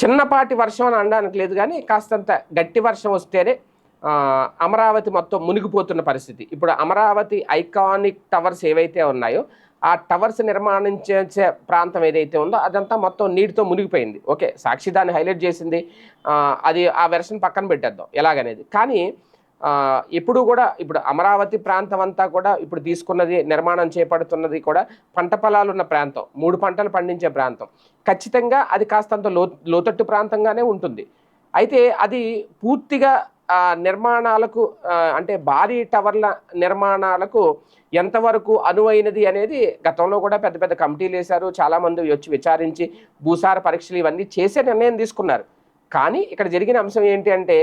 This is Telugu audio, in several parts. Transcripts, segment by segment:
చిన్నపాటి వర్షం అని అనడానికి లేదు కానీ కాస్తంత గట్టి వర్షం వస్తేనే అమరావతి మొత్తం మునిగిపోతున్న పరిస్థితి. ఇప్పుడు అమరావతి ఐకానిక్ టవర్స్ ఏవైతే ఉన్నాయో ఆ టవర్స్ నిర్మాణించే ప్రాంతం ఏదైతే ఉందో అదంతా మొత్తం నీటితో మునిగిపోయింది. ఓకే సాక్షి దాన్ని హైలైట్ చేసింది. అది ఆ వెర్షన్ పక్కన పెట్టేద్దాం ఎలాగనేది. కానీ ఎప్పుడు ఇప్పుడు కూడా ఇప్పుడు అమరావతి ప్రాంతం అంతా కూడా ఇప్పుడు తీసుకున్నది నిర్మాణం చేపడుతున్నది కూడా పంట పొలాలు ఉన్న ప్రాంతం. మూడు పంటలు పండించే ప్రాంతం. ఖచ్చితంగా అది కాస్తంత లో లోతట్టు ప్రాంతంగానే ఉంటుంది. అయితే అది పూర్తిగా నిర్మాణాలకు అంటే భారీ టవర్ల నిర్మాణాలకు ఎంతవరకు అనువైనది అనేది గతంలో కూడా పెద్ద పెద్ద కమిటీలు వేశారు. చాలామంది వచ్చి విచారించి భూసార పరీక్షలు ఇవన్నీ చేసే నిర్ణయం తీసుకున్నారు. కానీ ఇక్కడ జరిగిన అంశం ఏంటి అంటే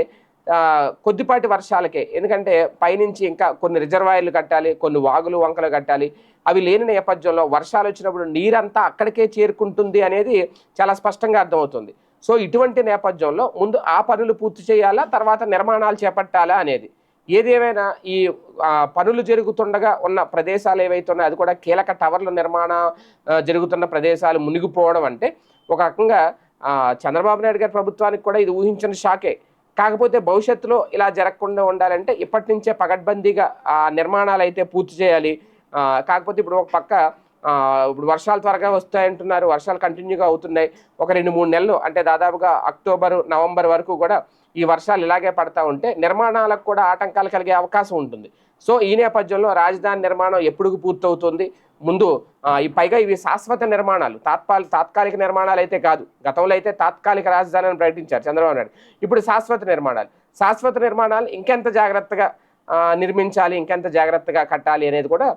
కొద్దిపాటి వర్షాలకే. ఎందుకంటే పైనుంచి ఇంకా కొన్ని రిజర్వాయర్లు కట్టాలి కొన్ని వాగులు వంకలు కట్టాలి. అవి లేని నేపథ్యంలో వర్షాలు వచ్చినప్పుడు నీరంతా అక్కడికే చేరుకుంటుంది అనేది చాలా స్పష్టంగా అర్థమవుతుంది. సో ఇటువంటి నేపథ్యంలో ముందు ఆ పనులు పూర్తి చేయాలా తర్వాత నిర్మాణాలు చేపట్టాలా అనేది. ఏదేమైనా ఈ పనులు జరుగుతుండగా ఉన్న ప్రదేశాలు ఏవైతే ఉన్నాయో అది కూడా కీలక టవర్ల నిర్మాణ జరుగుతున్న ప్రదేశాలు మునిగిపోవడం అంటే ఒక రకంగా చంద్రబాబు నాయుడు గారి ప్రభుత్వానికి కూడా ఇది ఊహించిన షాకే. కాకపోతే భవిష్యత్తులో ఇలా జరగకుండా ఉండాలంటే ఇప్పటి నుంచే పగడ్బందీగా ఆ నిర్మాణాలు అయితే పూర్తి చేయాలి. కాకపోతే ఇప్పుడు ఒక పక్క ఇప్పుడు వర్షాలు త్వరగా వస్తాయంటున్నారు వర్షాలు కంటిన్యూగా అవుతున్నాయి. ఒక రెండు మూడు నెలలు అంటే దాదాపుగా అక్టోబర్ నవంబర్ వరకు కూడా ఈ వర్షాలు ఇలాగే పడతా ఉంటే నిర్మాణాలకు కూడా ఆటంకాలు కలిగే అవకాశం ఉంటుంది. సో ఈ నేపథ్యంలో రాజధాని నిర్మాణం ఎప్పుడు పూర్తవుతుంది? ముందు ఈ పైగా ఇవి శాశ్వత నిర్మాణాలు. తాత్కాల తాత్కాలిక నిర్మాణాలు అయితే కాదు. గతంలో అయితే తాత్కాలిక రాజధానిని ప్రకటించారు చంద్రబాబు నాయుడు. ఇప్పుడు శాశ్వత నిర్మాణాలు. శాశ్వత నిర్మాణాలు ఇంకెంత జాగ్రత్తగా నిర్మించాలి ఇంకెంత జాగ్రత్తగా కట్టాలి అనేది కూడా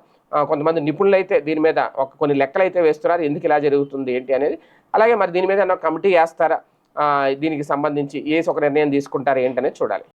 కొంతమంది నిపుణులు అయితే దీని మీద ఒక కొన్ని లెక్కలు అయితే వేస్తున్నారు. ఎందుకు ఇలా జరుగుతుంది ఏంటి అనేది. అలాగే మరి దీని మీద ఏమన్నా కమిటీ వేస్తారా? దీనికి సంబంధించి ఏసి ఒక నిర్ణయం తీసుకుంటారు ఏంటనేది చూడాలి.